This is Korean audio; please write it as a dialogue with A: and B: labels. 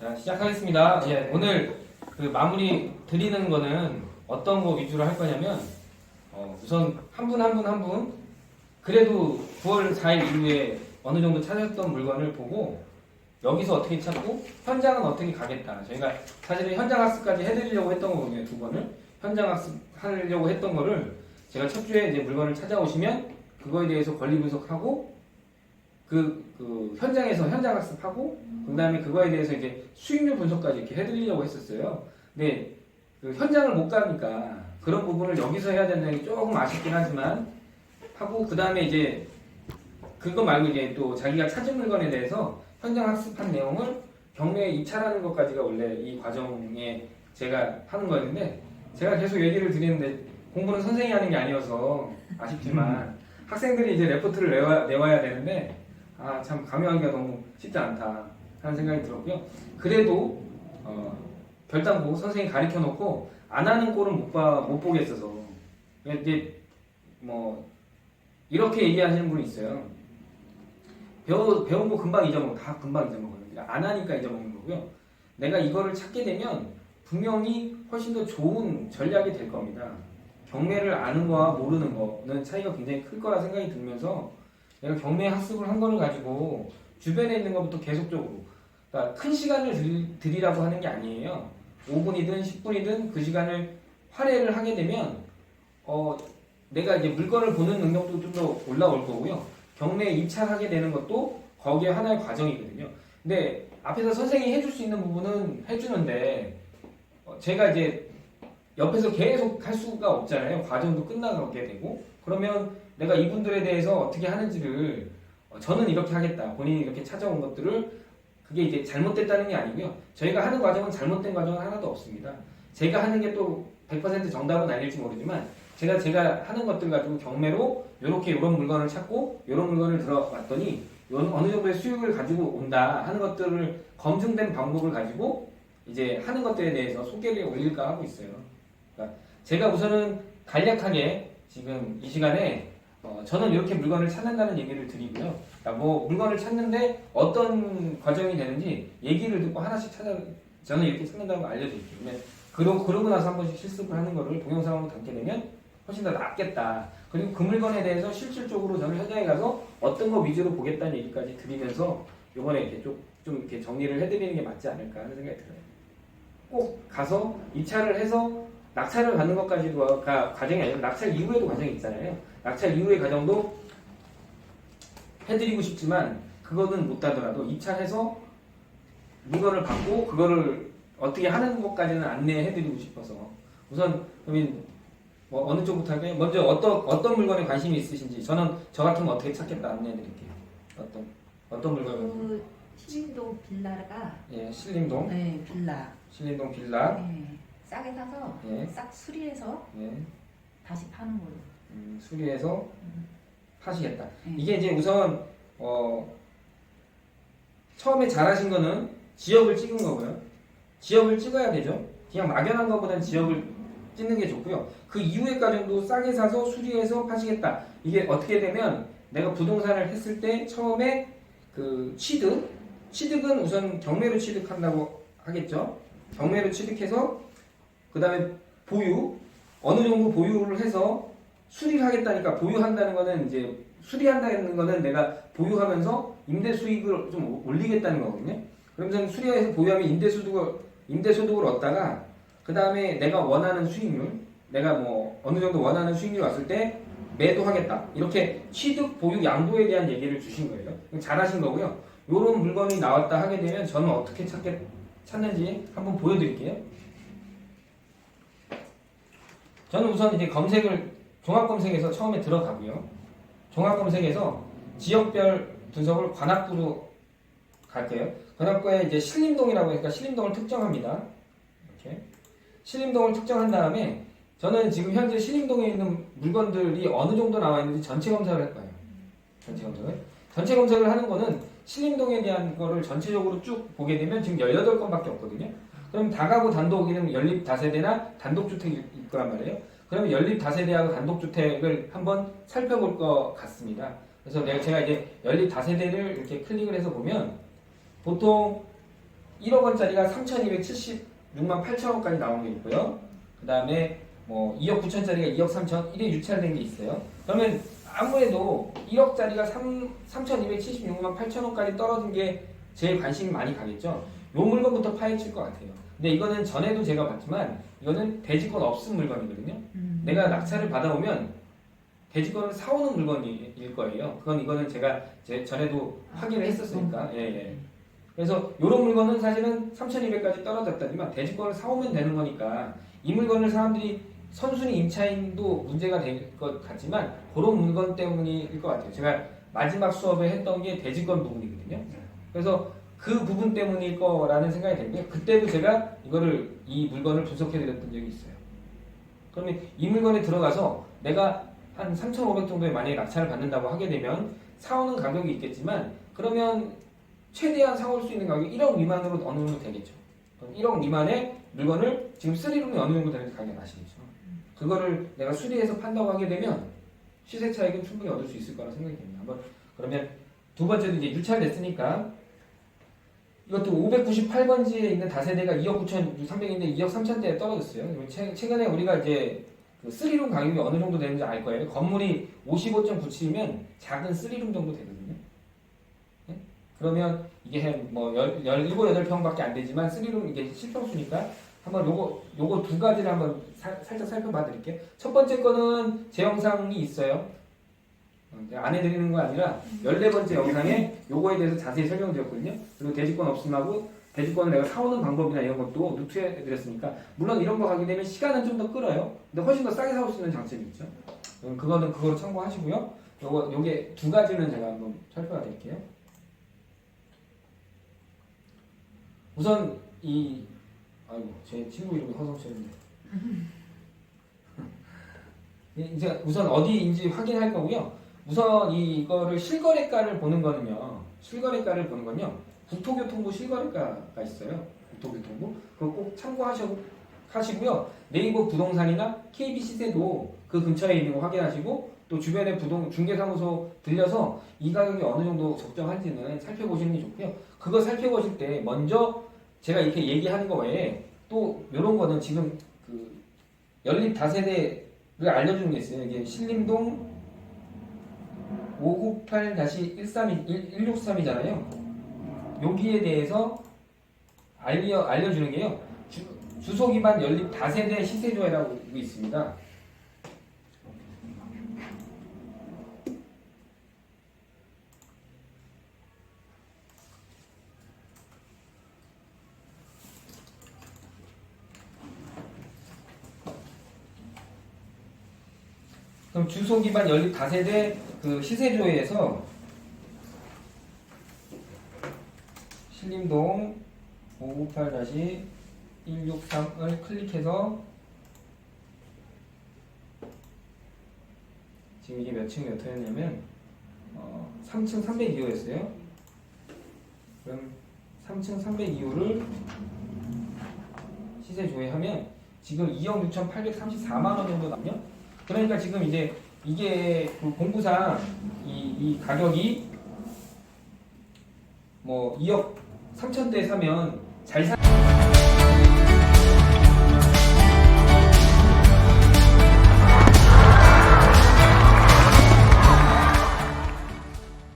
A: 자, 시작하겠습니다. 예, 오늘 그 마무리 드리는 거는 어떤 거 위주로 할 거냐면 어, 우선 한 분 한 분 한 분 그래도 9월 4일 이후에 어느 정도 찾았던 물건을 보고 여기서 어떻게 찾고 현장은 어떻게 가겠다. 저희가 사실은 현장 학습까지 해드리려고 했던 거거든요. 두 번을 현장 학습 하려고 했던 거를 제가 첫 주에 이제 물건을 찾아오시면 그거에 대해서 권리 분석하고 그, 그 현장에서 현장 학습하고 그 다음에 그거에 대해서 이제 수익률 분석까지 이렇게 해드리려고 했었어요. 근데 그 현장을 못 가니까 그런 부분을 여기서 해야 된다는 게 조금 아쉽긴 하지만 하고 그 다음에 이제 그거 말고 이제 또 자기가 찾은 물건에 대해서 현장 학습한 내용을 경매에 입찰하는 것까지가 원래 이 과정에 제가 하는 거였는데 제가 계속 얘기를 드리는데 공부는 선생이 하는 게 아니어서 아쉽지만 학생들이 이제 레포트를 내와, 내와야 되는데 아 참 강요하기가 너무 쉽지 않다 하는 생각이 들었고요. 그래도 어, 결단고 선생이 가르쳐 놓고 안 하는 꼴은 못, 봐, 못 보겠어서 이제 뭐 이렇게 얘기하시는 분이 있어요. 배우, 배운 거 금방 잊어먹어. 다 금방 잊어먹거든요. 안 하니까 잊어먹는 거고요. 내가 이거를 찾게 되면 분명히 훨씬 더 좋은 전략이 될 겁니다. 경매를 아는 거와 모르는 거는 차이가 굉장히 클 거라 생각이 들면서 내가 경매 학습을 한 거를 가지고 주변에 있는 것부터 계속적으로 그러니까 큰 시간을 들, 들이라고 하는 게 아니에요. 5분이든 10분이든 그 시간을 할애를 하게 되면 어, 내가 이제 물건을 보는 능력도 좀 더 올라올 거고요. 경매에 입찰하게 되는 것도 거기에 하나의 과정이거든요. 근데 앞에서 선생님이 해줄 수 있는 부분은 해주는데 어, 제가 이제 옆에서 계속 할 수가 없잖아요. 과정도 끝나게 되고 그러면 내가 이분들에 대해서 어떻게 하는지를 어, 저는 이렇게 하겠다. 본인이 이렇게 찾아온 것들을 그게 이제 잘못됐다는 게 아니고요. 저희가 하는 과정은 잘못된 과정은 하나도 없습니다. 제가 하는 게 또 100% 정답은 아닐지 모르지만 제가 제가 하는 것들 가지고 경매로 이렇게 이런 물건을 찾고 이런 물건을 들어왔더니 요- 어느 정도의 수익을 가지고 온다 하는 것들을 검증된 방법을 가지고 이제 하는 것들에 대해서 소개를 올릴까 하고 있어요. 그러니까 제가 우선은 간략하게 지금 이 시간에 어, 저는 이렇게 물건을 찾는다는 얘기를 드리고요. 뭐 물건을 찾는데 어떤 과정이 되는지 얘기를 듣고 하나씩 찾아 저는 이렇게 찾는다는 걸 알려드릴게요. 그러면 그러, 그러고 나서 한 번씩 실습을 하는 거를 동영상으로 담게 되면 훨씬 더 낫겠다. 그리고 그 물건에 대해서 실질적으로 저는 현장에 가서 어떤 거 위주로 보겠다는 얘기까지 드리면서 이번에 이렇게 좀, 좀 이렇게 정리를 해드리는 게 맞지 않을까 하는 생각이 들어요. 꼭 가서 입찰을 해서 낙찰을 받는 것까지도 가, 과정이 아니라 낙찰 이후에도 과정이 있잖아요. 낙찰 이후의 과정도 해드리고 싶지만 그거는 못하더라도 입찰해서 물건을 받고 그거를 어떻게 하는 것까지는 안내해드리고 싶어서. 우선 그러면 뭐 어느 쪽부터 할까요? 먼저 어떤 어떤 물건에 관심이 있으신지 저는 저 같은 거 어떻게 찾겠다 안내해드릴게요. 어떤 어떤 물건?
B: 그 신림동 빌라가
A: 예, 신림동.
B: 네 빌라.
A: 신림동 빌라.
B: 네, 싸게 사서
A: 예,
B: 싹 수리해서
A: 예,
B: 다시 파는 걸로
A: 음, 수리해서 파시겠다.
B: 네.
A: 이게 이제 우선 어, 처음에 잘하신 거는 지역을 찍은 거고요. 지역을 찍어야 되죠. 그냥 막연한 것보다는 지역을 찍는 게 좋고요. 그 이후의 과정도 싸게 사서 수리해서 파시겠다. 이게 어떻게 되면 내가 부동산을 했을 때 처음에 그 취득, 취득은 우선 경매로 취득한다고 하겠죠. 경매로 취득해서 그 다음에 보유, 어느 정도 보유를 해서 수리를 하겠다니까 보유한다는 거는 이제 수리한다는 거는 내가 보유하면서 임대 수익을 좀 올리겠다는 거거든요. 그러면서 수리해서 보유하면 임대 소득을 임대 소득을 얻다가 그 다음에 내가 원하는 수익률, 내가 뭐 어느 정도 원하는 수익률이 왔을 때 매도하겠다. 이렇게 취득 보유 양도에 대한 얘기를 주신 거예요. 잘하신 거고요. 이런 물건이 나왔다 하게 되면 저는 어떻게 찾게 찾는지 한번 보여드릴게요. 저는 우선 이제 검색을 종합 검색에서 처음에 들어가고요. 종합 검색에서 지역별 분석을 관악구로 갈게요. 관악구에 이제 신림동이라고 하니까 신림동을 특정합니다. 이렇게 신림동을 특정한 다음에 저는 지금 현재 신림동에 있는 물건들이 어느 정도 나와 있는지 전체 검색을 할 거예요. 전체 검색을. 전체 검색을 하는 거는 신림동에 대한 거를 전체적으로 쭉 보게 되면 지금 18건밖에 없거든요. 그럼 다가구 단독이는 연립 다세대나 단독주택일 거란 말이에요. 그러면 연립 다세대하고 단독주택을 한번 살펴볼 것 같습니다. 그래서 내가 제가 이제 연립 다세대를 이렇게 클릭을 해서 보면 보통 1억 원짜리가 3,276만 8천 원까지 나오는 게 있고요. 그 다음에 뭐 2억 9천짜리가 2억 3천 1회 유찰된 게 있어요. 그러면 아무래도 1억짜리가 3, 3,276만 8천 원까지 떨어진 게 제일 관심이 많이 가겠죠. 요 물건부터 파헤칠 것 같아요. 근데 이거는 전에도 제가 봤지만 이거는 대지권 없은 물건이거든요.
B: 음.
A: 내가 낙찰을 받아오면 대지권을 사오는 물건일 거예요. 그건 이거는 제가 제 전에도 확인을 했었으니까. 예, 예. 그래서 이런 물건은 사실은 3,200까지 떨어졌다지만 대지권을 사오면 되는 거니까 이 물건을 사람들이 선순위 임차인도 문제가 될 것 같지만 그런 물건 때문일 것 같아요. 제가 마지막 수업에 했던 게 대지권 부분이거든요. 그래서 그 부분 때문일 거라는 생각이 들고요. 그때도 제가 이거를 이 물건을 분석해 드렸던 적이 있어요. 그러면 이 물건에 들어가서 내가 한 3,500 정도에 만약에 낙찰을 받는다고 하게 되면 사오는 가격이 있겠지만 그러면 최대한 사올 수 있는 가격이 1억 미만으로 어느 정도 되겠죠. 그럼 1억 미만의 물건을 지금 3룸이 어느 정도 되는지 가격이 아시겠죠. 그거를 내가 수리해서 판다고 하게 되면 시세 차익은 충분히 얻을 수 있을 거라 생각이 됩니다. 한번 그러면 두 번째도 이제 유찰됐으니까 이것도 598번지에 있는 다세대가 2억 9천 3백인데 2억 3천대에 떨어졌어요. 최근에 우리가 이제 그 3룸 가격이 어느 정도 되는지 알 거예요. 건물이 55.97이면 작은 3룸 정도 되거든요. 네? 그러면 이게 한뭐 17, 8평밖에 안 되지만 3룸 이게 실평수니까 한번 요거 요거 두 가지를 한번 살- 살짝 살펴봐 드릴게요. 첫 번째 거는 제 영상이 있어요. 안 해드리는 거 아니라 14번째 영상에 요거에 대해서 자세히 설명드렸거든요. 그리고 대지권 없음하고 대지권을 내가 사오는 방법이나 이런 것도 노트해 드렸으니까 물론 이런 거 가게 되면 시간은 좀 더 끌어요. 근데 훨씬 더 싸게 사올 수 있는 장점이 있죠. 음, 그거는 그거로 참고하시고요. 요거 요게 두 가지는 제가 한번 살펴봐 드릴게요. 우선 이 아이고 제 친구 이름이 허성철인데 이- 이제 우선 어디인지 확인할 거고요. 우선 이거를 실거래가를 보는 거는요. 실거래가를 보는 건요. 국토교통부 실거래가가 있어요. 국토교통부. 그거 꼭 참고하시고 하시고요. 네이버 부동산이나 KB 시세도 그 근처에 있는 거 확인하시고 또 주변에 부동 중개사무소 들려서 이 가격이 어느 정도 적정한지는 살펴보시는 게 좋고요. 그거 살펴보실 때 먼저 제가 이렇게 얘기하는 거 외에 또 이런 거는 지금 그 연립 다세대를 알려주는 게 있어요. 이게 신림동 598-163이잖아요. 여기에 대해서 알려, 알려주는 게요. 주, 주소 기반 연립 다세대 시세조회라고 있습니다. 그럼 주소 기반 연립 다세대 그 시세조회에서 신림동 598-163을 클릭해서 지금 이게 몇 층 몇 호였냐면 어, 3층 302호였어요. 그럼 3층 302호를 시세 조회하면 지금 2억 6,834만 원 정도 나요. 그러니까 지금 이제 이게 그 공구상 이, 이 가격이 뭐 2억 3천대 사면 잘 사.